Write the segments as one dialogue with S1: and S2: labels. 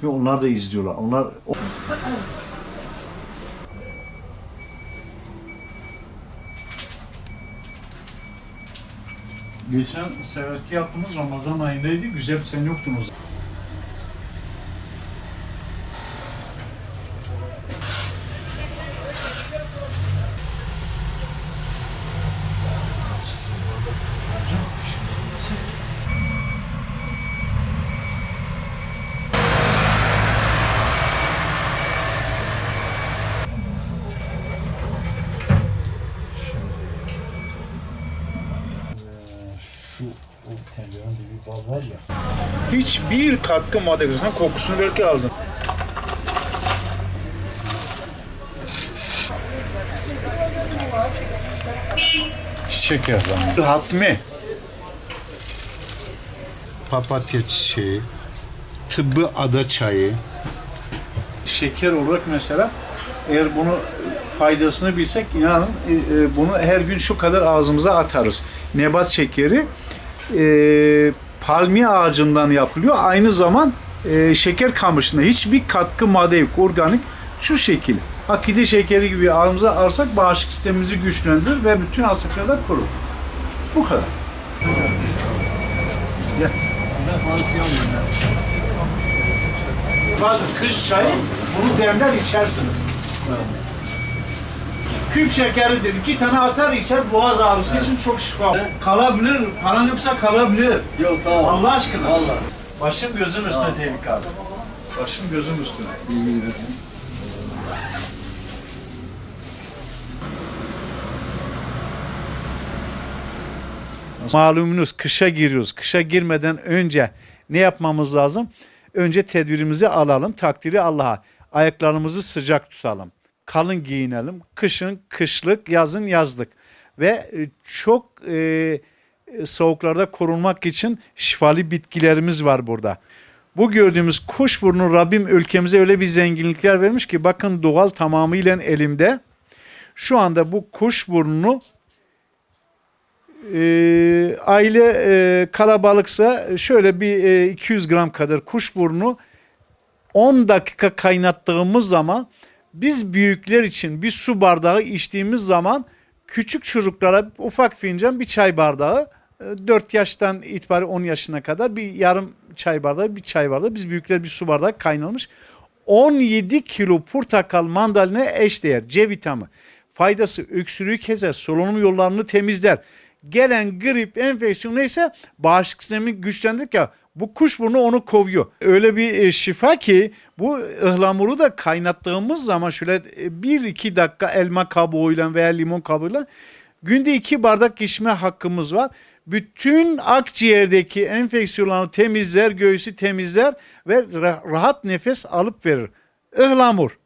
S1: Çünkü onlar da izliyorlar. Onlar Geçen seferki yaptığımız Ramazan ayındaydı. Güzel sen yoktun var ya.
S2: Hiçbir katkı. Sen kokusunu belki aldın. Çiçek yaprağı. Hatmi. Papatya çiçeği. Tıbbı ada çayı.
S1: Şeker olarak mesela eğer bunu faydasını bilsek inanın e, e, bunu her gün şu kadar ağzımıza atarız. Nebat şekeri e, palmiye ağacından yapılıyor. Aynı zaman e, şeker kamışında hiçbir katkı madde yok. Organik şu şekil. Akide şekeri gibi ağzımıza alsak bağışıklık sistemimizi güçlendirir ve bütün hastalıkları da korur. Bu kadar. Gel. Bakın kış çayı bunu demler içersiniz. Küp şekeridir. iki tane atar içer boğaz ağrısı için çok şifa. Kalabilir. Paran yoksa kalabilir.
S3: Yok sağ ol.
S1: Allah aşkına.
S3: Valla.
S1: Başım gözüm üstüne tehlike abi. Başım gözüm üstüne. Malumunuz kışa giriyoruz. Kışa girmeden önce ne yapmamız lazım? Önce tedbirimizi alalım. Takdiri Allah'a. Ayaklarımızı sıcak tutalım. Kalın giyinelim. Kışın kışlık, yazın yazlık. Ve e, çok e, soğuklarda korunmak için şifalı bitkilerimiz var burada. Bu gördüğümüz kuşburnu Rabbim ülkemize öyle bir zenginlikler vermiş ki bakın doğal tamamıyla elimde. Şu anda bu kuşburnunu e, aile e, kalabalıksa şöyle bir e, 200 gram kadar kuşburnu 10 dakika kaynattığımız zaman biz büyükler için bir su bardağı içtiğimiz zaman küçük çocuklara ufak fincan bir çay bardağı 4 yaştan itibaren 10 yaşına kadar bir yarım çay bardağı bir çay bardağı. Biz büyükler bir su bardağı kaynanmış 17 kilo portakal mandalina eşdeğer C vitamini faydası öksürüğü keser solunum yollarını temizler. Gelen grip enfeksiyon neyse bağışıklık sistemi güçlendirir ya bu kuşburnu onu kovuyor. Öyle bir e, şifa ki bu ıhlamuru da kaynattığımız zaman şöyle 1-2 dakika elma kabuğuyla veya limon kabuğuyla günde 2 bardak içme hakkımız var. Bütün akciğerdeki enfeksiyonları temizler, göğsü temizler ve ra- rahat nefes alıp verir. Ihlamur.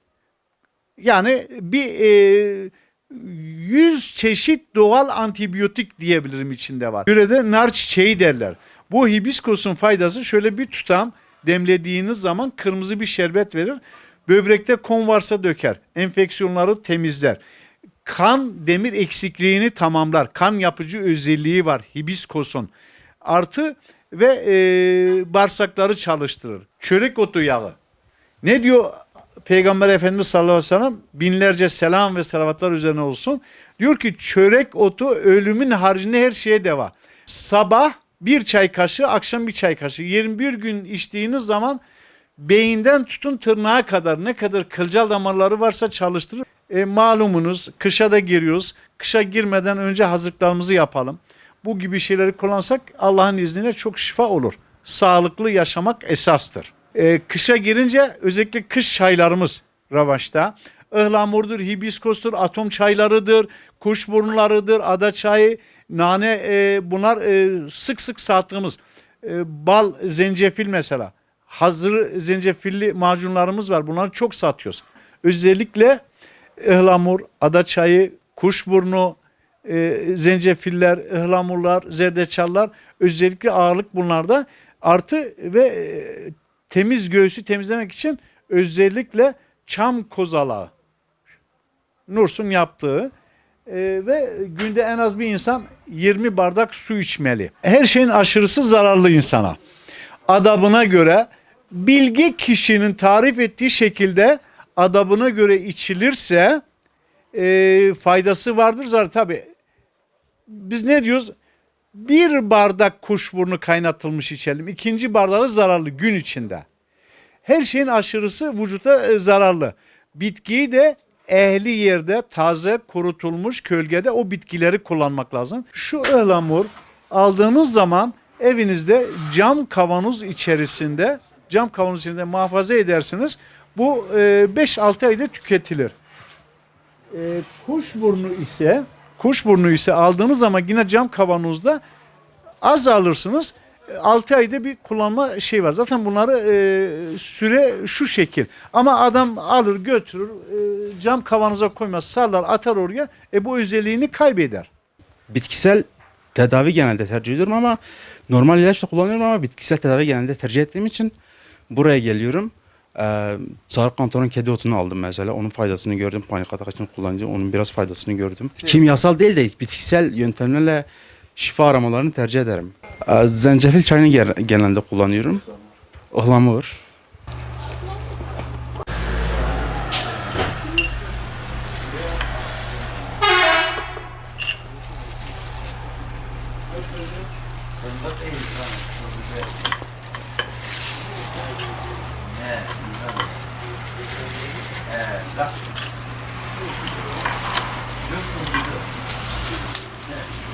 S1: Yani bir e, 100 çeşit doğal antibiyotik diyebilirim içinde var. Yörede nar çiçeği derler. Bu hibiskosun faydası şöyle bir tutam demlediğiniz zaman kırmızı bir şerbet verir. Böbrekte kon varsa döker. Enfeksiyonları temizler. Kan demir eksikliğini tamamlar. Kan yapıcı özelliği var hibiskosun. Artı ve e, bağırsakları çalıştırır. Çörek otu yağı. Ne diyor Peygamber Efendimiz sallallahu aleyhi ve sellem binlerce selam ve salavatlar üzerine olsun. Diyor ki çörek otu ölümün haricinde her şeye deva. Sabah bir çay kaşığı, akşam bir çay kaşığı. 21 gün içtiğiniz zaman beyinden tutun tırnağa kadar ne kadar kılcal damarları varsa çalıştırır. E, malumunuz kışa da giriyoruz. Kışa girmeden önce hazırlıklarımızı yapalım. Bu gibi şeyleri kullansak Allah'ın izniyle çok şifa olur. Sağlıklı yaşamak esastır. E, kışa girince özellikle kış çaylarımız ravaşta. Ihlamurdur, hibiskostur, atom çaylarıdır, kuşburnularıdır, ada çayı, nane e, bunlar e, sık sık sattığımız e, bal, zencefil mesela. Hazır zencefilli macunlarımız var. Bunları çok satıyoruz. Özellikle ıhlamur, ada çayı, kuşburnu, e, zencefiller, ıhlamurlar, zerdeçallar özellikle ağırlık bunlarda. Artı ve e, temiz göğsü temizlemek için özellikle çam kozalağı. Nursun yaptığı e, ve günde en az bir insan 20 bardak su içmeli. Her şeyin aşırısı zararlı insana. Adabına göre bilgi kişinin tarif ettiği şekilde adabına göre içilirse e, faydası vardır zaten tabi. Biz ne diyoruz? Bir bardak kuşburnu kaynatılmış içelim. İkinci bardağı zararlı gün içinde. Her şeyin aşırısı vücuta e, zararlı. Bitkiyi de ehli yerde taze kurutulmuş kölgede o bitkileri kullanmak lazım. Şu ıhlamur aldığınız zaman evinizde cam kavanoz içerisinde cam kavanoz içinde muhafaza edersiniz. Bu e, 5-6 ayda tüketilir. E, kuşburnu ise kuşburnu ise aldığınız zaman yine cam kavanozda az alırsınız. 6 ayda bir kullanma şey var. Zaten bunları e, süre şu şekil. Ama adam alır götürür e, cam kavanoza koymaz sallar atar oraya. E bu özelliğini kaybeder.
S3: Bitkisel tedavi genelde tercih ediyorum ama normal ilaç da kullanıyorum ama bitkisel tedavi genelde tercih ettiğim için buraya geliyorum. Ee, Sarı kantonun kedi otunu aldım mesela. Onun faydasını gördüm. Panik atak için kullanınca onun biraz faydasını gördüm. Kimyasal değil de bitkisel yöntemlerle şifa aramalarını tercih ederim. Zencefil çayını genelde kullanıyorum. Ihlamur. Yeah.